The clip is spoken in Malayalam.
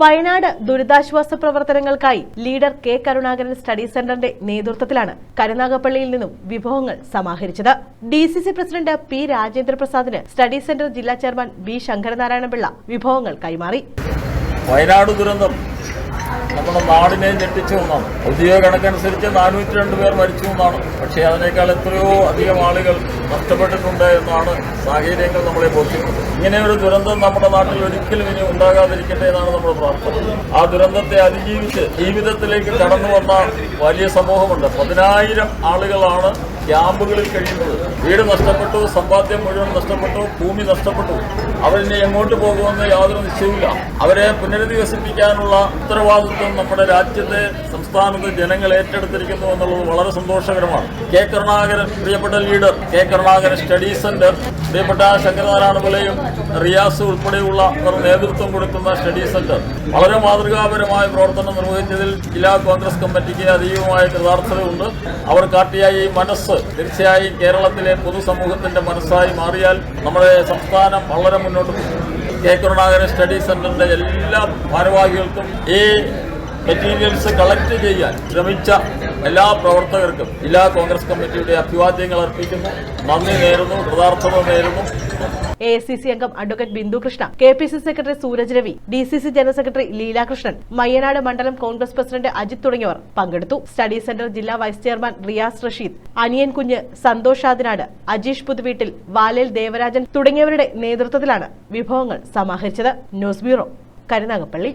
വയനാട് ദുരിതാശ്വാസ പ്രവർത്തനങ്ങൾക്കായി ലീഡർ കെ കരുണാകരൻ സ്റ്റഡി സെന്ററിന്റെ നേതൃത്വത്തിലാണ് കരുനാഗപ്പള്ളിയിൽ നിന്നും വിഭവങ്ങൾ സമാഹരിച്ചത്. D C C president P രാജേന്ദ്രപ്രസാദിന് study centre ജില്ലാ ചെയർമാൻ ബി ശങ്കരനാരായണപിള്ള വിഭവങ്ങൾ കൈമാറി. വയനാട് ദുരന്തം നമ്മുടെ നാടിനെ ഞെട്ടിച്ചു എന്നാണ് ഔദ്യോഗിക കണക്കനുസരിച്ച് നാനൂറ്റി രണ്ട് പേർ മരിച്ചു എന്നാണ്. പക്ഷേ അതിനേക്കാൾ എത്രയോ അധികം ആളുകൾ നഷ്ടപ്പെട്ടിട്ടുണ്ട് എന്നാണ് സാഹചര്യങ്ങൾ നമ്മളെ ബോധ്യപ്പെടുന്നത് ഇങ്ങനെ ഒരു ദുരന്തം നമ്മുടെ നാട്ടിൽ ഒരിക്കലും ഇനി ഉണ്ടാകാതിരിക്കട്ടെ എന്നാണ് നമ്മുടെ പ്രാർത്ഥന. ആ ദുരന്തത്തെ അതിജീവിച്ച് ജീവിതത്തിലേക്ക് കടന്നു വന്ന വലിയ സമൂഹമുണ്ട്. പതിനായിരം ആളുകളാണ് ക്യാമ്പുകളിൽ കഴിയുന്നത്. വീട് നഷ്ടപ്പെട്ടു സമ്പാദ്യം മുഴുവൻ നഷ്ടപ്പെട്ടു ഭൂമി നഷ്ടപ്പെട്ടു. അവരിനി എങ്ങോട്ട് പോകുമെന്ന് യാതൊരു നിശ്ചയമില്ല അവരെ പുനരധിവസിപ്പിക്കാനുള്ള ഉത്തരവാദിത്വം നമ്മുടെ രാജ്യത്തെ സംസ്ഥാനത്ത് ജനങ്ങൾ ഏറ്റെടുത്തിരിക്കുന്നു എന്നുള്ളത് വളരെ സന്തോഷകരമാണ്. കെ കരുണാകരൻ പ്രിയപ്പെട്ട leader K Karunakaran study centre പ്രിയപ്പെട്ട ശങ്കരനാരായണ പിള്ളയും റിയാസ് ഉൾപ്പെടെയുള്ള നേതൃത്വം കൊടുക്കുന്ന സ്റ്റഡി സെന്റർ വളരെ മാതൃകാപരമായ പ്രവർത്തനം നിർവഹിച്ചതിൽ ജില്ലാ കോൺഗ്രസ് കമ്മിറ്റിക്ക് അതീവമായ കൃതാർത്ഥതയുണ്ട് അവർ കാട്ടിയ ഈ മനസ്സ് തീർച്ചയായും കേരളത്തിലെ പൊതുസമൂഹത്തിന്റെ മനസ്സായി മാറിയാൽ നമ്മുടെ സംസ്ഥാനം വളരെ മുന്നോട്ട് കെ കരുണാകരൻ സ്റ്റഡി സെന്ററിന്റെ എല്ലാ ഭാരവാഹികൾക്കും ഈ മെറ്റീരിയൽസ് കളക്ട് ചെയ്യാൻ ശ്രമിച്ച എല്ലാ പ്രവർത്തകർക്കും ജില്ലാ കോൺഗ്രസ് കമ്മിറ്റിയുടെ അഭിവാദ്യങ്ങൾ അർപ്പിക്കുന്നു. നന്ദി നേരുന്നു കൃതാർത്ഥത നേരുന്നു. എ സി സി അംഗം advocate Bindu Krishna K P C secretary Sooraj Ravi D C C general secretary Leelakrishnan Mayyanad മണ്ഡലം കോൺഗ്രസ് പ്രസിഡന്റ് അജിത് തുടങ്ങിയവർ പങ്കെടുത്തു. സ്റ്റഡി സെന്റർ ജില്ലാ വൈസ് ചെയർമാൻ റിയാസ് റഷീദ് അനിയൻ കുഞ്ഞ് സന്തോഷ് ആദിനാട് അജീഷ് പുതുവീട്ടിൽ വാലേൽ ദേവരാജൻ തുടങ്ങിയവരുടെ നേതൃത്വത്തിലാണ് വിഭവങ്ങൾ സമാഹരിച്ചത്. News bureau Karunagappally.